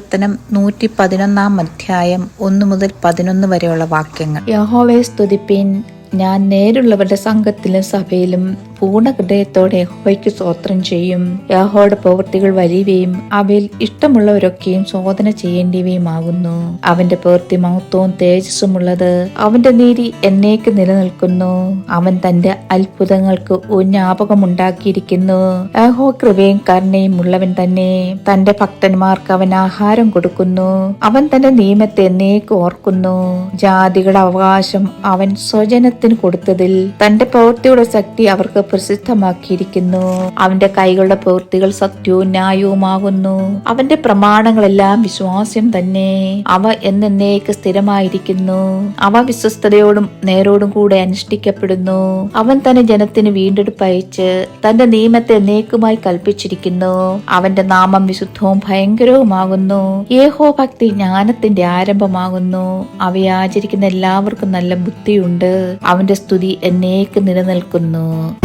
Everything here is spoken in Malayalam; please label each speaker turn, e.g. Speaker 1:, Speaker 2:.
Speaker 1: സങ്കീർത്തനം നൂറ്റി പതിനൊന്നാം അധ്യായം ഒന്നു മുതൽ പതിനൊന്ന് വരെയുള്ള വാക്യങ്ങൾ. യഹോവയെ സ്തുതിപ്പീൻ. ഞാൻ നേരുള്ളവരുടെ സംഘത്തിലും സഭയിലും പൂർണ ഹൃദയത്തോടെ യഹോവയ്ക്ക് സ്തോത്രം ചെയ്യും. യഹോയുടെ പ്രവൃത്തികൾ വലിയവയും അവയിൽ ഇഷ്ടമുള്ളവരൊക്കെയും ശോധന ചെയ്യേണ്ടിയവയുമാകുന്നു അവന്റെ പ്രവൃത്തി മഹത്വവും തേജസ്സുമുള്ളത് അവന്റെ നീതി എന്നേക്ക് നിലനിൽക്കുന്നു. അവൻ തന്റെ അത്ഭുതങ്ങൾക്ക് ജ്ഞാപകമുണ്ടാക്കിയിരിക്കുന്നു. യഹോ കൃപയും കരുണയും ഉള്ളവൻ തന്നെ. തന്റെ ഭക്തന്മാർക്ക് അവൻ ആഹാരം കൊടുക്കുന്നു. അവൻ തന്റെ നിയമത്തെ എന്നേക്ക് ഓർക്കുന്നു. ജാതികളുടെ അവകാശം അവൻ സ്വജനത്തിന് കൊടുത്തതിൽ തന്റെ പ്രവൃത്തിയുടെ ശക്തി അവർക്ക് പ്രസിദ്ധമാക്കിയിരിക്കുന്നു. അവന്റെ കൈകളുടെ പ്രവൃത്തികൾ സത്യവും ന്യായവുമാകുന്നു. അവന്റെ പ്രമാണങ്ങളെല്ലാം വിശ്വാസ്യം തന്നെ. അവ എന്നേക്ക് സ്ഥിരമായിരിക്കുന്നു. അവ വിശ്വസ്തയോടും നേരോടും കൂടെ അനുഷ്ഠിക്കപ്പെടുന്നു. അവൻ തന്നെ ജനത്തിന് വീണ്ടെടുപ്പ് അയച്ച് തന്റെ നിയമത്തെ എന്നേക്കുമായി കൽപ്പിച്ചിരിക്കുന്നു. അവന്റെ നാമം വിശുദ്ധവും ഭയങ്കരവുമാകുന്നു. ഏഹോ ഭക്തി ജ്ഞാനത്തിന്റെ ആരംഭമാകുന്നു. അവയെ ആചരിക്കുന്ന എല്ലാവർക്കും നല്ല ബുദ്ധിയുണ്ട്. അവന്റെ സ്തുതി എന്നേക്ക് നിലനിൽക്കുന്നു.